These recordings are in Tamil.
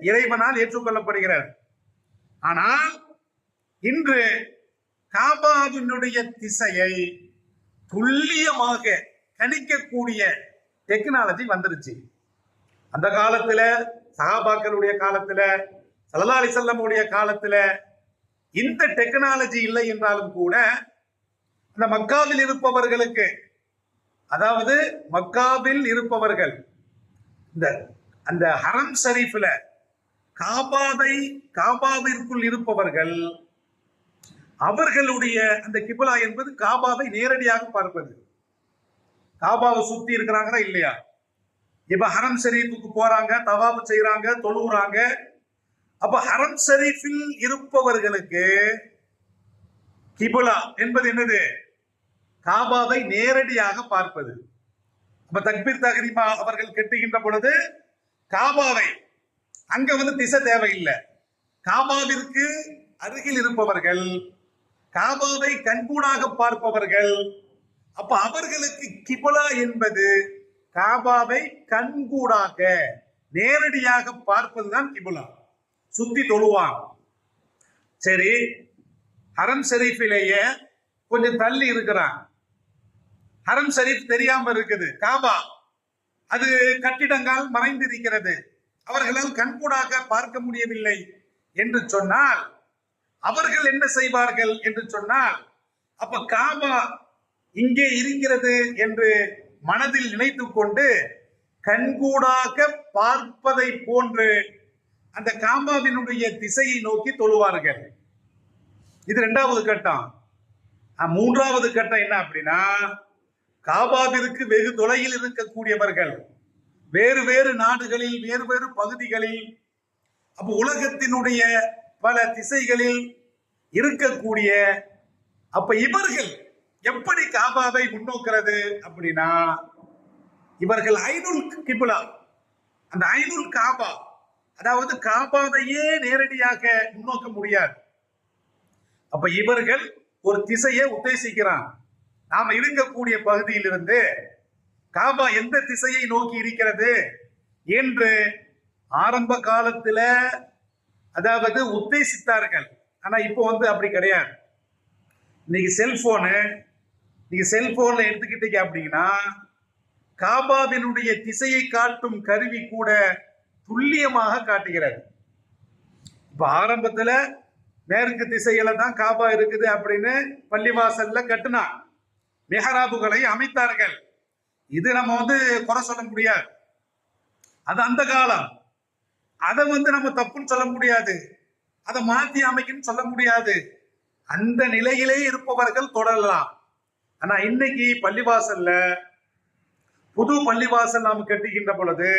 இறைவனால் ஏற்றுக்கொள்ளப்படுகிறார். ஆனால் இன்று காபாவினுடைய திசையை துல்லியமாக கணிக்கக்கூடிய டெக்னாலஜி வந்துருச்சு. அந்த காலத்துல சகாபாக்களுடைய காலத்துல சல்லா செல்லமுடைய காலத்துல இந்த டெக்னாலஜி இல்லை என்றாலும் கூட அந்த மக்காவில் இருப்பவர்களுக்கு அதாவது மக்காவில் இருப்பவர்கள் இந்த அந்த ஹரம் ஷரீஃபில் காபாவை காபாவிற்குள் இருப்பவர்கள் அவர்களுடைய அந்த கிபிலா என்பது காபாவை நேரடியாக பார்ப்பது. காபாவை சுத்தி இருக்கிறாங்களா இல்லையா? இப்ப ஹரம் ஷரீஃபுக்கு போறாங்க தவாபு செய்யறாங்க தொழுகுறாங்க அப்ப ஹரம் ஷரீஃபில் இருப்பவர்களுக்கு கிபுலா என்பது என்னது? காபாவை நேரடியாக பார்ப்பது. அப்ப தக்பீர் தகரிமா அவர்கள் கெட்டுகின்ற பொழுது காபாவை அங்க வந்து திசை தேவையில்லை. காபாவிற்கு அருகில் இருப்பவர்கள் காபாவை கண்கூடாக பார்ப்பவர்கள். அப்ப அவர்களுக்கு கிபுலா என்பது காபாவை கண்கூடாக நேரடியாக பார்ப்பதுதான் கிபுலா. சுத்தி தொழுவான் சரி ஹரம் ஷெரீஃபிலேயே கொஞ்சம் தள்ளி இருக்கிறான். ஹரம் ஷரீஃப் தெரியாம இருக்குது. காபா அது கட்டிடங்கள் மறைந்திருக்கிறது. அவர்களால் கண்கூடாக பார்க்க முடியவில்லை என்று சொன்னால் அவர்கள் என்ன செய்வார்கள் என்று சொன்னால் அப்ப காபா இங்கே இருக்கிறது என்று மனதில் நினைத்து கொண்டு கண்கூடாக பார்ப்பதை போன்று அந்த காபாவினுடைய திசையை நோக்கி தொழுவார்கள். இது இரண்டாவது கட்டம். மூன்றாவது கட்டம் என்ன அப்படின்னா காபாவிற்கு வெகு தொலையில் இருக்கக்கூடியவர்கள். வேறு வேறு நாடுகளில் வேறு வேறு பகுதிகளில் அப்போ உலகத்தினுடைய பல திசைகளில் இருக்கக்கூடிய அப்ப இவர்கள் எப்படி காபாவை முன்னோக்கிறது அப்படின்னா இவர்கள் ஐநூல் கிபுலா. அந்த ஐநூல் காபா அதாவது காபாவையே நேரடியாக முன்னோக்க முடியாது. அப்ப இவர்கள் ஒரு திசையை உத்தேசிக்கிறான். நாம இருக்கக்கூடிய பகுதியிலிருந்து காபா எந்த திசையை நோக்கி இருக்கிறது? என்று ஆரம்ப காலத்துல அதாவது உத்தேசித்தார்கள். ஆனா இப்போ வந்து அப்படி கிடையாது. இன்னைக்கு செல்போனு நீங்க செல்போன்ல எடுத்துக்கிட்டீங்க அப்படின்னா காபாவினுடைய திசையை காட்டும் கருவி கூட துல்லியமாக காட்டுகிறது. இப்ப ஆரம்பத்துல மேற்கு திசையில தான் காபா இருக்குது அப்படின்னு பள்ளிவாசல்ல கட்டினா மெஹராபுகளை அமைத்தார்கள். இது நம்ம வந்து குறை சொல்ல முடியாது. அது அந்த காலம். அதை வந்து நம்ம தப்புன்னு சொல்ல முடியாது. அதை மாத்தி அமைக்கணும்னு சொல்ல முடியாது. அந்த நிலையிலே இருப்பவர்கள் தொடரலாம். ஆனா இன்னைக்கு பள்ளிவாசல்ல புது பள்ளிவாசல் நாம் கட்டுகின்ற பொழுது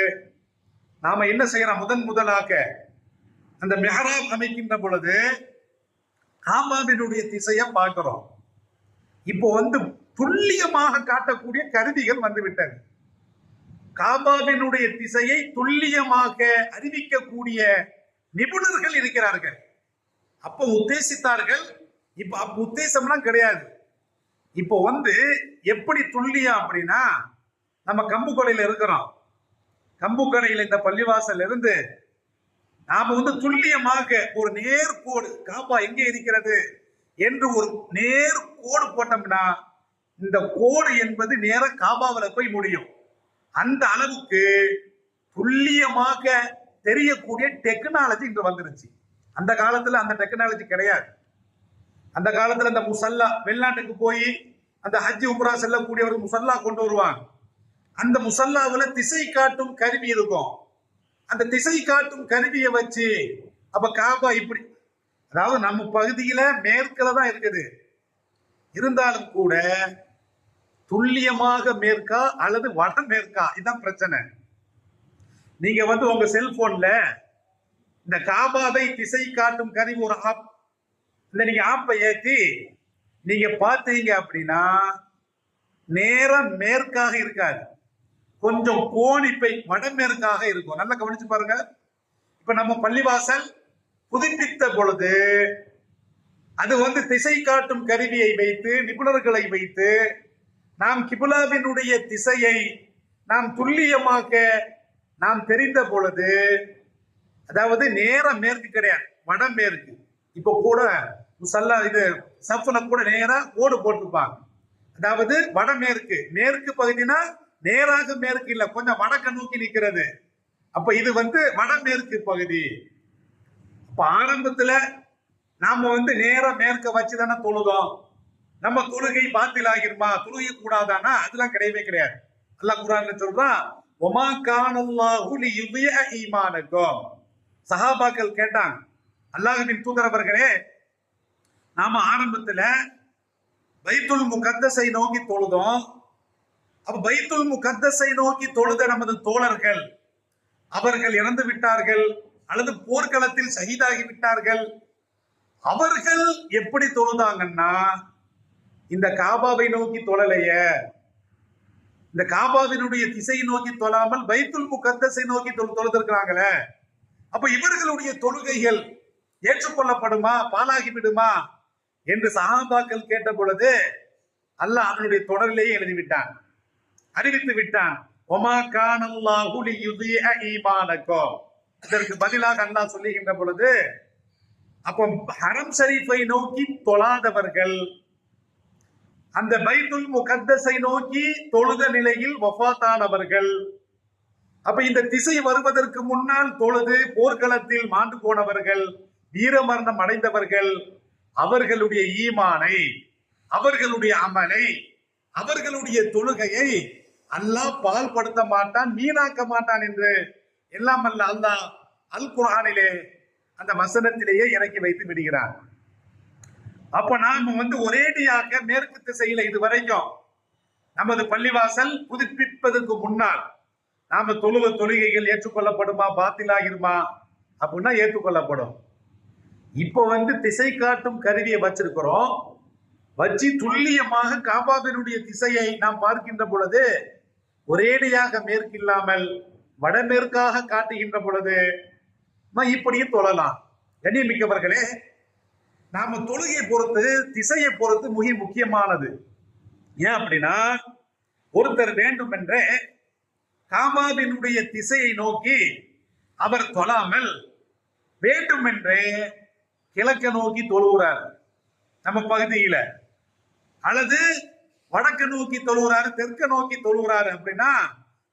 நாம என்ன செய்யறோம்? முதன் முதலாக அந்த மெஹராப் அமைக்கின்ற பொழுது காபாவினுடைய திசையை பார்க்கிறோம். இப்போ வந்து துல்லியமாக காட்டக்கூடிய கருவிகள் வந்துவிட்டது. காபாவினுடைய திசையை துல்லியமாக அறிவிக்கக்கூடிய நிபுணர்கள் இருக்கிறார்கள். அப்போ உத்தேசித்தார்கள். இப்ப அப்ப உத்தேசம்லாம் கிடையாது. இப்போ வந்து எப்படி துல்லியம் அப்படின்னா நம்ம கம்புக்கொடையில இருக்கிறோம். கம்புக்கடையில் இந்த பள்ளிவாசல் இருந்து நாம வந்து துல்லியமாக ஒரு நேர்கோடு காபா எங்கே இருக்கிறது? என்று ஒரு நேர் கோடு போட்டோம்னா இந்த கோடு என்பது நேர காபாவில போய் முடியும். அந்த அளவுக்கு துல்லியமாக தெரியக்கூடிய டெக்னாலஜி இன்று வந்துருச்சு. அந்த காலத்துல அந்த டெக்னாலஜி கிடையாது. அந்த காலத்துல அந்த முசல்லா வெளிநாட்டுக்கு போய் அந்த ஹஜ்ஜி உம்ரா செல்லக்கூடியவர் முசல்லா கொண்டு வருவாங்க. அந்த முசல்லாவில் திசை காட்டும் கருவி இருக்கும். அந்த திசை காட்டும் கருவியை வச்சு அப்ப காபா இப்படி அதாவது நம்ம பகுதியில மேற்குல தான் இருக்குது. இருந்தாலும் கூட துல்லியமாக மேற்கா அல்லது வட மேற்கா இதுதான் பிரச்சனை. நீங்க வந்து உங்க செல்போன்ல இந்த காபாவை திசை காட்டும் கருவி ஒரு ஆப் இந்த நீங்க ஆப்பை ஏத்தி நீங்க பார்த்தீங்க அப்படின்னா நேரம் மேற்காக இருக்காது. கொஞ்சம் கோணிப்பை வடமேற்காக இருக்கும். நல்லா கவனிச்சு பாருங்க. இப்ப நம்ம பள்ளிவாசல் புதுப்பித்த பொழுது அது வந்து திசை காட்டும் கருவியை வைத்து நிபுணர்களை வைத்து நாம் கிபுலாவினுடைய திசையை நாம் துல்லியமாக்க நாம் தெரிந்த பொழுது அதாவது நேரம் மேற்கு கிடையாது வடமேற்கு இப்போ கூட முசல்லா இது சஃப்ல கூட நேரா ஓடு போட்டிருப்பாங்க. அதாவது வடமேற்கு மேற்கு. பகுதினா நேராக மேற்கு இல்ல கொஞ்சம் வடக்க நோக்கி நிக்கிறது. அப்ப இது வந்து வடமேற்கு பகுதி. இப்ப ஆரம்பத்துல நாம வந்து நேரம் மேற்க வச்சு தானே தொழுதோம். நம்ம தொழுகை பாத்தில் ஆகிருமா தொழுகை கூடாதானா அதெல்லாம் கிடையவே கிடையாது. அல்லாஹ் குரான்ல சொல்றான் ஒமா கானல்லாஹு லியுதிய ஈமானக்கும். சஹாபாக்கள் கேட்டாங்க அல்லாஹ்வின் தூதரவர்களே நாம ஆரம்பத்துல பைத்துல் முகத்தஸை நோக்கி தொழுதோம். அப்ப பைத்துல் முகத்தஸை நோக்கி தொழுத நமது தோழர்கள் அவர்கள் இறந்து விட்டார்கள் அல்லது போர்க்களத்தில் சகிதாகி விட்டார்கள் அவர்கள் எப்படி தொழுதாங்கன்னா இந்த காபாவை நோக்கி தொழலைய. இந்த காபாவினுடைய திசையை நோக்கி தொழாமல் பைத்துல் முகத்தசை நோக்கி தொழு தொழுதிருக்கிறாங்களே. அப்ப இவர்களுடைய தொழுகைகள் ஏற்றுக்கொள்ளப்படுமா? பாலாகி விடுமா என்று சஹாபாக்கள் கேட்ட பொழுது அல்லாஹ் அதனுடைய தொடரிலேயே எழுதிவிட்டான். அறிவித்து விட்டான். ஒமா கானல்லாஹு லியுதிய ஈமானக்கும். இதற்கு பதிலாக அல்லாஹ் சொல்லுகின்ற பொழுது அப்போ ஹரம் ஷரீஃபை நோக்கி தொழாதவர்கள் அந்த பைத்துல் முகத்தஸை நோக்கி தொழுத நிலையில் வஃபாத்தானவர்கள் அப்ப இந்த திசை வருவதற்கு முன்னால் தொழுது போர்க்களத்தில் மாண்டு போனவர்கள் வீரமரணம் அடைந்தவர்கள் அவர்களுடைய ஈமானை அவர்களுடைய அமலை அவர்களுடைய தொழுகையை அல்லாஹ் பால்படுத்த மாட்டான் வீணாக்க மாட்டான் என்று எல்லாம் அல்ல அல்லாஹ் அல் குர்ஆனிலே அந்த வசனத்திலேயே இறக்கி வைத்து விடுகிறான். அப்ப நாம வந்து ஒரேடியாக மேற்கு திசையில இது வரைக்கும் நமது பள்ளிவாசல் புதுப்பிப்பதற்கு முன்னால் நாம தொழுவ தொழுகைகள் ஏற்றுக்கொள்ளப்படுமா பாத்திலாகிருமா அப்படின்னா ஏற்றுக்கொள்ளப்படும். இப்போ வந்து திசை காட்டும் கருவியை வச்சிருக்கிறோம். வச்சு துல்லியமாக காபாவினுடைய திசையை நாம் பார்க்கின்ற பொழுது ஒரேடியாக மேற்கில்லாமல் வடமேற்காக காட்டுகின்ற பொழுது இப்படியும் தொழலாம். கண்ணியமிக்கவர்களே நாம தொழுகையை பொறுத்து திசையை பொறுத்து மிக முக்கியமானது. ஏன் அப்படின்னா ஒருத்தர் வேண்டுமென்றே காபாவினுடைய திசையை நோக்கி அவர் தொழாமல் வேண்டுமென்றே கிழக்க நோக்கி தொழுகிறார். நம்ம பகுதியில. அல்லது வடக்கு நோக்கி தொழுகிறாரு தெற்க நோக்கி தொழுகிறாரு அப்படின்னா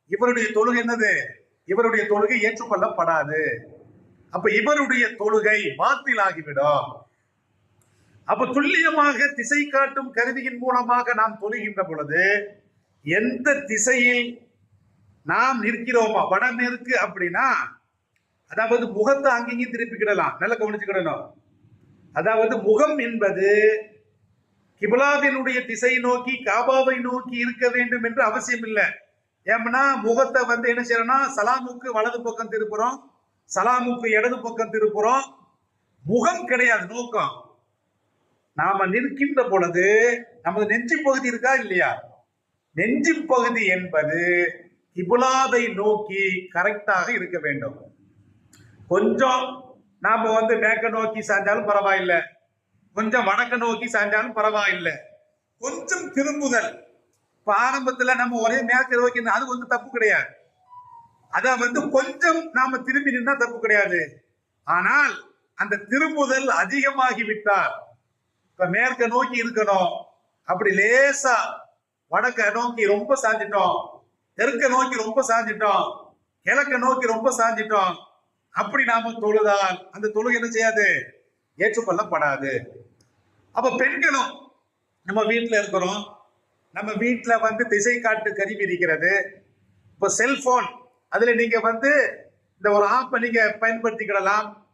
இவருடைய தொழுகை என்னது? இவருடைய தொழுகை ஏற்றுக்கொள்ளப்படாது. அப்ப இவருடைய தொழுகை பாத்திலாகிவிடும். அப்ப துல்லியமாக திசை காட்டும் கருவியின் மூலமாக நாம் தொழுகின்ற பொழுது எந்த திசையில் நாம் நிற்கிறோமோ வடமேற்கு அப்படின்னா அதாவது முகத்தை அங்கேயும் திருப்பிக்கிடலாம் நல்லா கவனிச்சுக்கிடணும் அதாவது முகம் என்பது கிபிலாவினுடைய திசை நோக்கி காபாவை நோக்கி இருக்க வேண்டும் என்று அவசியம் இல்லை. ஏம்னா முகத்தை வந்து என்ன செய்யறோம்னா சலாமுக்கு வலது பக்கம் திருப்புறோம் சலாமுக்கு இடது பக்கம் திருப்புறோம். முகம் கிடையாது நோக்கம். நாம நிற்கின்ற பொழுது நமது நெஞ்சு பகுதி இருக்கா இல்லையா? நெஞ்சு பகுதி என்பது இபுலாதை நோக்கி கரெக்டாக இருக்க வேண்டும். கொஞ்சம் நாம வந்து மேற்க நோக்கி சாஞ்சாலும் பரவாயில்லை. கொஞ்சம் வடக்க நோக்கி சாஞ்சாலும் பரவாயில்லை. கொஞ்சம் திரும்புதல். இப்ப ஆரம்பத்துல நம்ம ஒரே மேற்கு நோக்கி அது வந்து தப்பு கிடையாது. அத வந்து கொஞ்சம் நாம திரும்பி நின்னா தப்பு கிடையாது. ஆனால் அந்த திரும்புதல் அதிகமாகிவிட்டால் இப்ப மேற்க நோக்கி இருக்கணும். அப்படி லேசா வடக்க நோக்கி ரொம்ப சாஞ்சிட்டோம். தெற்க நோக்கி ரொம்ப சாஞ்சிட்டோம். கிழக்க நோக்கி ரொம்ப சாஞ்சிட்டோம். அப்படி நாம தொழுதால் அந்த தொழுகை என்ன செய்யாது? ஏற்றுக்கொள்ளப்படாது. அப்ப பெண்களும் நம்ம வீட்டில் இருக்கிறோம். நம்ம வீட்டில் வந்து திசை காட்டு கருவி இருக்கிறது. இப்போ செல்போன் அதுல நீங்க வந்து இந்த ஒரு ஆப்பை நீங்க பயன்படுத்திக்கிடலாம்.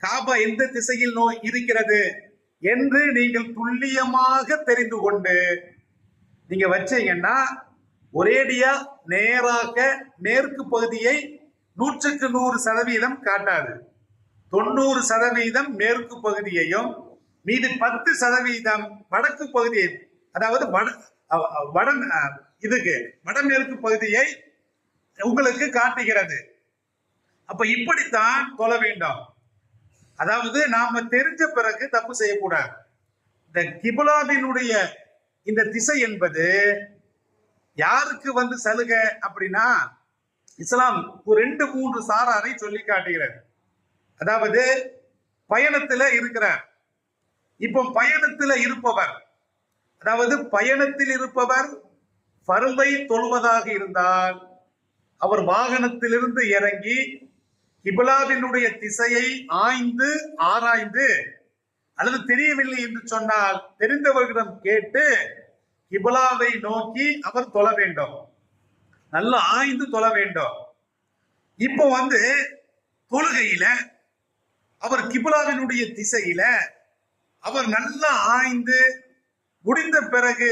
காபா எந்த திசையில் நோய் இருக்கிறது? என்று நீங்கள் துல்லியமாக தெரிந்து கொண்டு நீங்க வச்சீங்கன்னா ஒரேடியா நேராக மேற்கு பகுதியை நூற்றுக்கு நூறு சதவீதம் காட்டாது. தொண்ணூறு சதவீதம் மேற்கு பகுதியையும் மீது பத்து சதவீதம் வடக்கு பகுதியை அதாவது வட வட இதுக்கு வடமேற்கு பகுதியை உங்களுக்கு காட்டுகிறது. அப்ப இப்படித்தான் தொழ வேண்டும். அதாவது நாம தெரிஞ்ச பிறகு தப்பு செய்யக்கூடாது. இந்த கிபுலாவினுடைய இந்த திசை என்பது யாருக்கு வந்து சலுகை அப்படின்னா இஸ்லாம் ஒரு ரெண்டு மூன்று சாராரை சொல்லி காட்டுகிறது. அதாவது பயணத்துல இருக்கிறார். இப்போ பயணத்துல இருப்பவர் அதாவது பயணத்தில் இருப்பவர் பருவை தொழுவதாக இருந்தால் அவர் வாகனத்திலிருந்து இறங்கி கிபிலாவினுடைய திசையை ஆய்ந்து ஆராய்ந்து அல்லது தெரியவில்லை என்று சொன்னால் தெரிந்தவர்களிடம் கேட்டு கிபிலாவை நோக்கி அவர் தொழ வேண்டும். நல்லா ஆய்ந்து தொழ வேண்டும். இப்போ வந்து தொழுகையில அவர் கிபிலாவினுடைய திசையில அவர் நல்லா ஆய்ந்து முடிந்த பிறகு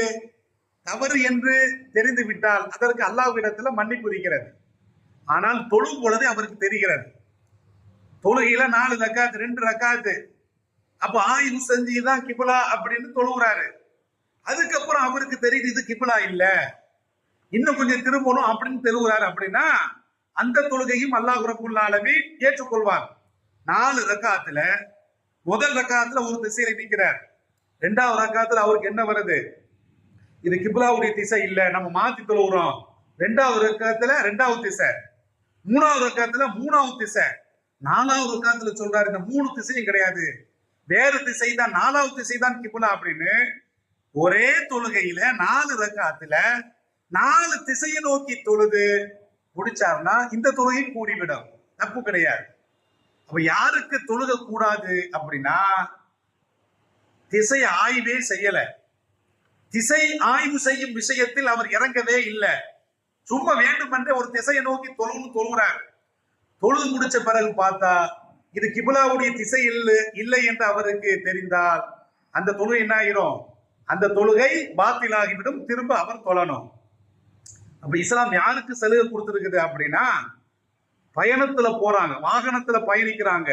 தவறு என்று தெரிந்து விட்டால் அதற்கு அல்லாஹ்விடத்துல மன்னிப்பு இருக்கிறது. ஆனால் தொழும் பொழுது அவருக்கு தெரிகிறது. தொழுகையில நாலு ரக்காத்து ரெண்டு ரக்காத்து. அப்ப ஆயுள் செஞ்சுதான் கிபிலா அப்படின்னு தொழுகிறாரு அதுக்கப்புறம் அவருக்கு தெரியுது இது கிபிலா இல்ல. இன்னும் கொஞ்சம் திரும்பணும் அப்படின்னு தெருவுறாரு அப்படின்னா அந்த தொழுகையும் அல்லாஹ் குரப்புள்ளாலுமே ஏற்றுக்கொள்வார். நாலு ரக்காத்துல முதல் ரக்காத்துல ஒரு திசையில நிற்கிறார். ரெண்டாவது ரக்காத்துல அவருக்கு என்ன வருது? இது கிபிலாவுடைய திசை இல்ல நம்ம மாத்தி தொழுகிறோம் ரெண்டாவது ரக்காத்துல ரெண்டாவது திசை. மூணாவது ரக்காத்துல மூணாவது திசை. நாலாவது உட்காந்துல சொல்றாரு இந்த மூணு திசையும் கிடையாது. வேறு திசை தான் நாலாவது திசை தான் கிபுலா அப்படின்னு ஒரே தொழுகையில நாலு ரக்காத்துல நாலு திசையை நோக்கி தொழுது முடிச்சாருன்னா இந்த தொழுகையும் கூடிவிடும். தப்பு கிடையாது. அப்ப யாருக்கு தொழுக கூடாது அப்படின்னா திசை ஆய்வே செய்யல. திசை ஆய்வு செய்யும் விஷயத்தில் அவர் இறங்கவே இல்லை. சும்மா வேண்டுமென்றே ஒரு திசையை நோக்கி தொழுன்னு தொழுகிறார். தொழுது முடிச்ச பிறகு பார்த்தா இது கிபுலாவுடைய திசை இல்லை இல்லை என்று அவருக்கு தெரிந்தால் அந்த தொழுகை என்ன ஆயிரும்? அந்த தொழுகை பாத்திலாகிவிடும் திரும்ப அவர் தொழணும். அப்ப இஸ்லாம் யாருக்கு சலுகை கொடுத்துருக்குது அப்படின்னா பயணத்துல போறாங்க வாகனத்துல பயணிக்கிறாங்க.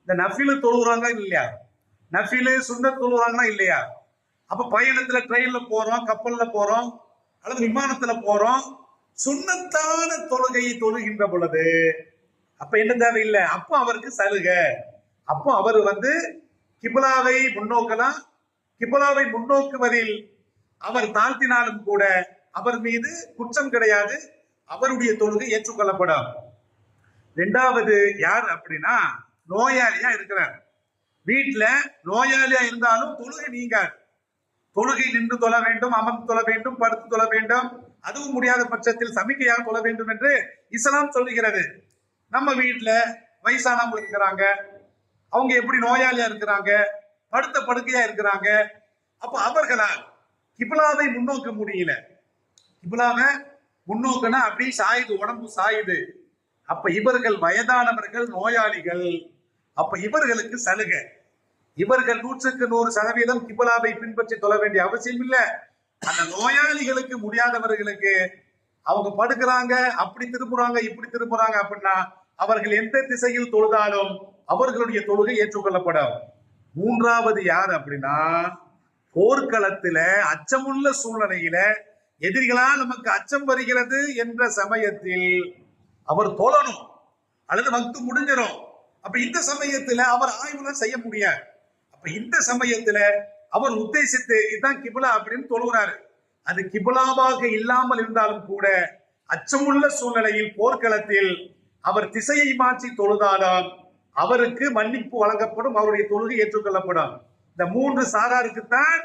இந்த நஃபிலு தொழுகிறாங்க இல்லையா? நஃபிலு சுண்ணத் தொழுகிறாங்களா இல்லையா? அப்ப பயணத்துல ட்ரெயின்ல போறோம் கப்பல்ல போறோம் அல்லது விமானத்துல போறோம் சுண்ணத்தான தொழுகையை தொழுகின்ற பொழுது அப்ப என்ன தேவையில்லை? அப்போ அவருக்கு சலுகை. அப்போ அவர் வந்து கிபுலாவை முன்னோக்கலாம். கிபுலாவை முன்னோக்குவதில் அவர் தாழ்த்தினாலும் கூட அவர் மீது குற்றம் கிடையாது. அவருடைய தொழுகை ஏற்றுக்கொள்ளப்படும். ரெண்டாவது யார் அப்படின்னா நோயாளியா இருக்கிறார். வீட்டுல நோயாளியா இருந்தாலும் தொழுகை நீங்காது. தொழுகை நின்று தொழ வேண்டும் அமர்ந்து தொழ வேண்டும் படுத்து தொழ வேண்டும். அதுவும் முடியாத பட்சத்தில் சமிக்கையாக தொழ வேண்டும் என்று இஸ்லாம் சொல்லுகிறது. நம்ம வீட்டில் வயசானவங்க இருக்கிறாங்க. அவங்க எப்படி நோயாளியா இருக்கிறாங்க? படுத்த படுக்கையா இருக்கிறாங்க? அப்ப அவர்களால் கிபிலாவை முன்னோக்க முடியல. கிபிலாவை முன்னோக்குனா அப்படியே சாயுது உடம்பு சாயுது. அப்ப இவர்கள் வயதானவர்கள் நோயாளிகள். அப்ப இவர்களுக்கு சலுகை. இவர்கள் நூற்றுக்கு நூறு சதவீதம் கிபிலாவை பின்பற்றி தொழ வேண்டிய அவசியம் இல்லை. அந்த நோயாளிகளுக்கு முடியாதவர்களுக்கு அவங்க படுக்கிறாங்க அப்படி திரும்புறாங்க இப்படி திரும்புறாங்க அப்படின்னா அவர்கள் எந்த திசையில் தொழுதாலும் அவர்களுடைய தொழுகை ஏற்றுக்கொள்ளப்படும். மூன்றாவது யார் அப்படின்னா போர்க்களத்துல அச்சமுள்ள சூழ்நிலையில எதிரிகளால் நமக்கு அச்சம் வருகிறது என்ற சமயத்தில் அவர் தொழணும். அல்லது வக்து முடிஞ்சிடும். அப்ப இந்த சமயத்துல அவர் ஆய்வுலாம் செய்ய முடியாது. அப்ப இந்த சமயத்துல அவர் உத்தேசித்து இதுதான் கிபுலா அப்படின்னு தொழுகிறாரு. அது கிபுலாவாக இல்லாமல் இருந்தாலும் கூட அச்சமுள்ள சூழ்நிலையில் போர்க்களத்தில் அவர் திசையை மாற்றி தொழுதாலும் அவருக்கு மன்னிப்பு வழங்கப்படும் அவருடைய தொழுகை ஏற்றுக்கொள்ளப்படும். இந்த மூன்று சாராருக்குத்தான்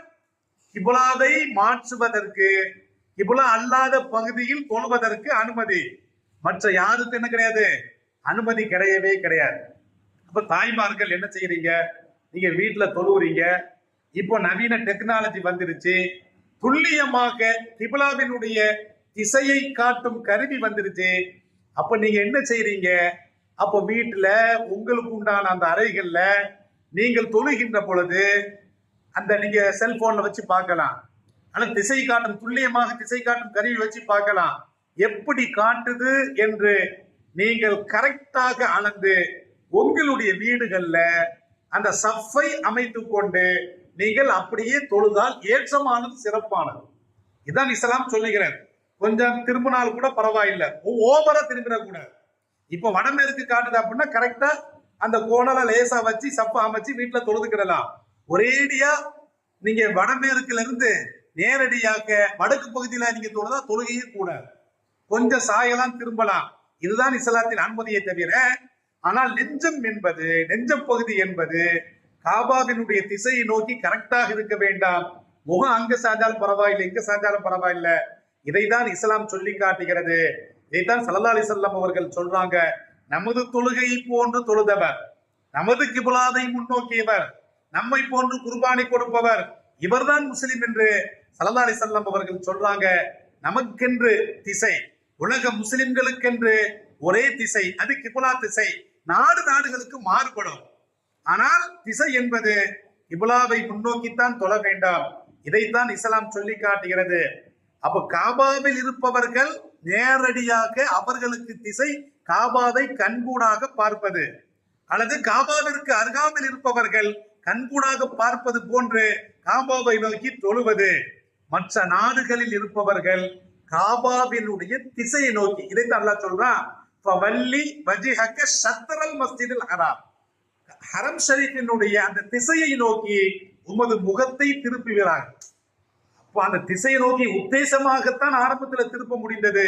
கிபுலாவை மாற்றுவதற்கு கிபுலா அல்லாத பகுதியில் தொழுவதற்கு அனுமதி. மற்ற யாருக்கு என்ன கிடையாது? அனுமதி கிடையவே கிடையாது. அப்ப தாய்மார்கள் என்ன செய்யறீங்க? நீங்க வீட்டுல தொழுவுறீங்க. இப்போ நவீன டெக்னாலஜி வந்துருச்சு. துல்லியமாக கிபுலாவினுடைய திசையை காட்டும் கருவி வந்துருச்சு. அப்ப நீங்க என்ன செய்கிறீங்க அப்போ வீட்டுல உங்களுக்கு உண்டான அந்த அறைகள்ல நீங்கள் தொழுகின்ற பொழுது அந்த நீங்க செல்போன்ல வச்சு பார்க்கலாம். ஆனா திசை காட்டும் துல்லியமாக திசை காட்டும் கருவி வச்சு பார்க்கலாம். எப்படி காட்டுது என்று நீங்கள் கரெக்டாக அளந்து உங்களுடைய வீடுகள்ல அந்த சஃபை அமைத்து கொண்டு நீங்கள் அப்படியே தொழுதால் ஏற்றமானது சிறப்பானது. இதான் இஸ்லாம் சொல்லுகிறேன் கொஞ்சம் திரும்பினால் கூட பரவாயில்லை. ஓவரா திரும்பிடக்கூடாது இப்போ வடமேற்கு காட்டுது அப்படின்னா கரெக்டா அந்த கோணலை லேசா வச்சு சப்ப அமைச்சு வீட்டுல தொழுதுக்கிடலாம் ஒரேடியா நீங்க வடமேற்குல இருந்து நேரடியாக வடக்கு பகுதியில நீங்க தொழுதா தொழுகையே கூடாது. கொஞ்சம் சாயலாம் திரும்பலாம். இதுதான் இஸ்லாத்தின் அனுமதியை தவிர ஆனால் நெஞ்சம் என்பது நெஞ்சம் பகுதி என்பது காபாவினுடைய திசையை நோக்கி கரெக்டாக இருக்க வேண்டாம். முகம் அங்க சாஞ்சாலும் பரவாயில்லை இங்க சாஞ்சாலும் பரவாயில்லை. இதைதான் இஸ்லாம் சொல்லி காட்டுகிறது. இதைத்தான் சல்லா அலிசல்லாம் அவர்கள் சொல்றாங்க. நமது தொழுகை போன்று தொழுதவர் நமது கிபுலாவை முன்னோக்கியவர் நம்மை போன்று குர்பானி கொடுப்பவர் இவர்தான் முஸ்லிம் என்று சல்லா அலிசல்லாம் அவர்கள் சொல்றாங்க. நமக்கென்று திசை உலக முஸ்லிம்களுக்கென்று ஒரே திசை அது கிபுலா திசை. நாடு நாடுகளுக்கு மாறுபடும். ஆனால் திசை என்பது கிபுலாவை முன்னோக்கித்தான் தொழ வேண்டாம். இதைத்தான் இஸ்லாம் சொல்லி காட்டுகிறது. அப்ப காபாவில் இருப்பவர்கள் நேரடியாக அவர்களுக்கு திசை காபாவை கண்கூடாக பார்ப்பது. அல்லது காபாவிற்கு அருகாமல் இருப்பவர்கள் கண்கூடாக பார்ப்பது போன்று காபாவை நோக்கி தொழுவது. மற்ற நாடுகளில் இருப்பவர்கள் காபாவினுடைய திசையை நோக்கி. இதைத்தான் அல்லாஹ் சொல்றான் "ஃபவல்லி வஜிஹக்க ஷத்ரல் மஸ்ஜிதில் ஹராம். ஹரம் ஷரீஃபினுடைய அந்த திசையை நோக்கி உமது முகத்தை திருப்புகிறார்கள். இப்போ அந்த திசையை நோக்கி உத்தேசமாகத்தான் ஆரம்பத்தில் திருப்ப முடிந்தது.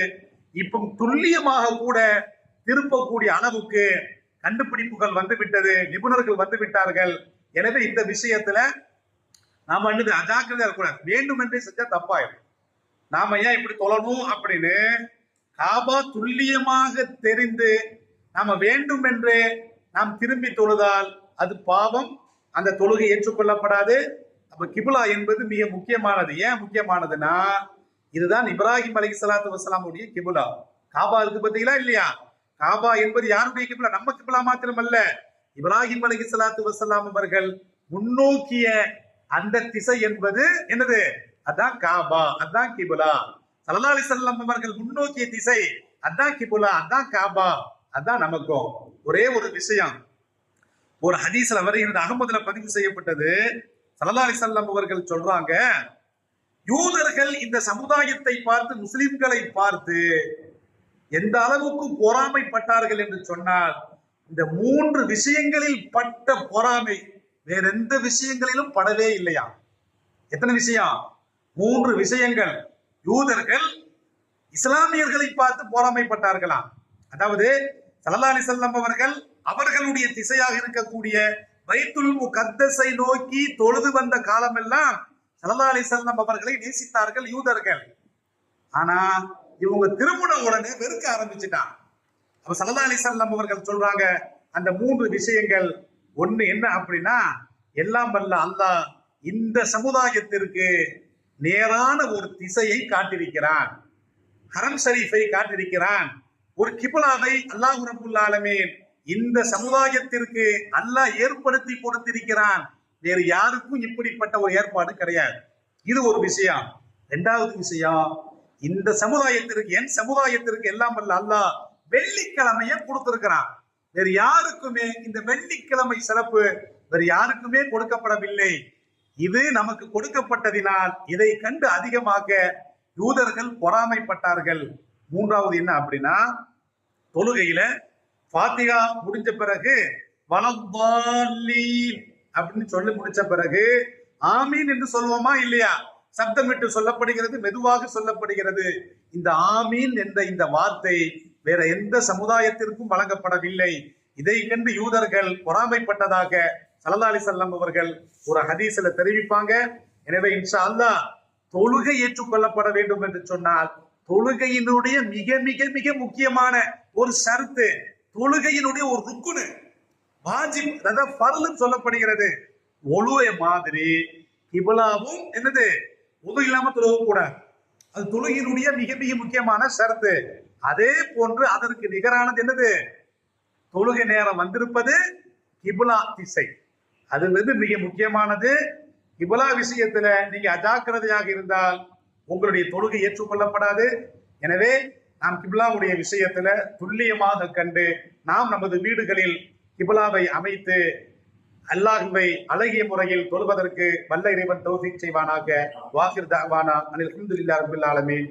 இப்போ துல்லியமாக கூட திருப்பக்கூடிய அளவுக்கு கண்டுபிடிப்புகள் வந்து விட்டது நிபுணர்கள் வந்து விட்டார்கள் எனவே இந்த விஷயத்துல நாம என்னது அஜாக்கிரதையா இருக்கக்கூடாது. வேண்டும் என்றே செஞ்சா தப்பாயிடும். நாம ஏன் இப்படி தொழணும் அப்படின்னு காபா துல்லியமாக தெரிந்து நாம வேண்டும் என்று நாம் திரும்பி தொழுதால் அது பாவம். அந்த தொழுகை ஏற்றுக்கொள்ளப்படாது. அப்ப கிபுலா என்பது மிக முக்கியமானது. ஏன் முக்கியமானதுன்னா இதுதான் இப்ராஹிம் அலி சலாத்து வசலாமுடைய கிபுலா. காபா இருக்கு பார்த்தீங்களா இல்லையா? காபா என்பது யாருடைய கிபுலா? நம்ம கிபுலா மாத்திரமல்ல. இப்ராஹிம் அலி சலாத்து வசலாம் அவர்கள் முன்னோக்கிய அந்த திசை என்பது என்னது? அதான் காபா அதான் கிபுலா. சல்லா அலி சல்லாம் அவர்கள் முன்னோக்கிய திசை அதான் கிபுலா அதான் காபா அதான் நமக்கும். ஒரே ஒரு விஷயம். ஒரு ஹதீஸ்ல வருகிறது அகமதுல பதிவு செய்யப்பட்டது. சல்லா அலிசல்லாம் அவர்கள் சொல்றாங்க யூதர்கள் இந்த சமுதாயத்தை பார்த்து முஸ்லிம்களை பார்த்து எந்த அளவுக்கு பொறாமைப்பட்டார்கள் என்று சொன்னால் இந்த மூன்று விஷயங்களில் பட்ட பொறாமை வேற எந்த விஷயங்களிலும் படவே இல்லையா? எத்தனை விஷயம்? மூன்று விஷயங்கள். யூதர்கள் இஸ்லாமியர்களை பார்த்து பொறாமைப்பட்டார்களாம் அதாவது சல்லா அலிசல்லம் அவர்கள் அவர்களுடைய திசையாக இருக்கக்கூடிய பைத்துல் முகத்தஸை நோக்கி தொழுது வந்த காலமெல்லாம் சல்லா அலி செல்லம் அவர்களை நேசித்தார்கள் யூதர்கள். ஆனா இவங்க திருமண உடனே வெறுக்க ஆரம்பிச்சுட்டான் அப்ப சல்லா அலி செல்லம் அவர்கள் சொல்றாங்க அந்த மூன்று விஷயங்கள் ஒண்ணு என்ன அப்படின்னா எல்லாம் வல்ல அல்லாஹ் இந்த சமுதாயத்திற்கு நேரான ஒரு திசையை காட்டியிருக்கிறான். ஹரம் ஷரீஃபை காட்டியிருக்கிறான். ஒரு கிபுலாவை அல்லாஹ் ரபுல்லாலமேன் இந்த சமுதாயத்திற்கு அல்லாஹ் ஏற்படுத்தி கொடுத்திருக்கிறான். வேறு யாருக்கும் இப்படிப்பட்ட ஒரு ஏற்பாடு கிடையாது. இது ஒரு விஷயம். இரண்டாவது விஷயம் இந்த சமுதாயத்திற்கு என் சமுதாயத்திற்கு எல்லாம் அல்ல அல்லாஹ் வெள்ளிக்கிழமைய கொடுத்திருக்கிறான். வேறு யாருக்குமே இந்த வெள்ளிக்கிழமை சிறப்பு வேறு யாருக்குமே கொடுக்கப்படவில்லை. இது நமக்கு கொடுக்கப்பட்டதினால் இதை கண்டு அதிகமாக யூதர்கள் பொறாமைப்பட்டார்கள். மூன்றாவது என்ன அப்படின்னா தொழுகையில பாத்திகா முடிஞ்ச பிறகு வலத்தாலீன் அப்படின்னு சொல்லி முடிச்ச பிறகு ஆமீன் என்று சொல்லுவோமா இல்லையா? சப்தமிட்டு சொல்லப்படுகிறது மெதுவாக சொல்லப்படுகிறது. இந்த ஆமீன் என்ற இந்த வார்த்தை வேற எந்த சமுதாயத்திற்கும் வழங்கப்படவில்லை. இதை கண்டு யூதர்கள் பொறாமைப்பட்டதாக சல்லா அலி அவர்கள் ஒரு ஹதீஸ்ல தெரிவிப்பாங்க. எனவே இன்ஷா அல்லா தொழுகை ஏற்றுக்கொள்ளப்பட வேண்டும் என்று சொன்னால் தொழுகையினுடைய மிக மிக மிக முக்கியமான ஒரு ஷர்த்து தொழுகையினுடைய ஒரு ருக்குனு. வாஜிப் அதாவது ஃபர்லுன்னு சொல்லப்படுகிறது. ஒழுவை மாதிரி கிபலாவும் என்னது? உது இல்லாம தொழுக கூடாது. அது தொழுகையினுடைய மிக மிக முக்கியமான ஷர்த்து. அதே போன்று அதற்கு நிகரானது என்னது? தொழுகை நேரம் வந்திருப்பது கிபுலா திசை. அது வந்து மிக முக்கியமானது. கிபுலா விஷயத்துல நீங்க அஜாக்கிரதையாக இருந்தால் உங்களுடைய தொழுகை ஏற்றுக்கொள்ளப்படாது. எனவே நாம் கிபிலாவுடைய விஷயத்துல துல்லியமாக கண்டு நாம் நமது வீடுகளில் கிபிலாவை அமைத்து அல்லாஹுவை அழகிய முறையில் தொழுவதற்கு வல்ல இறைவன் தௌஃபீக் செய்வானாக. வாசிர் தாவானா அனில் அஹமதுல்லா ரப்பில்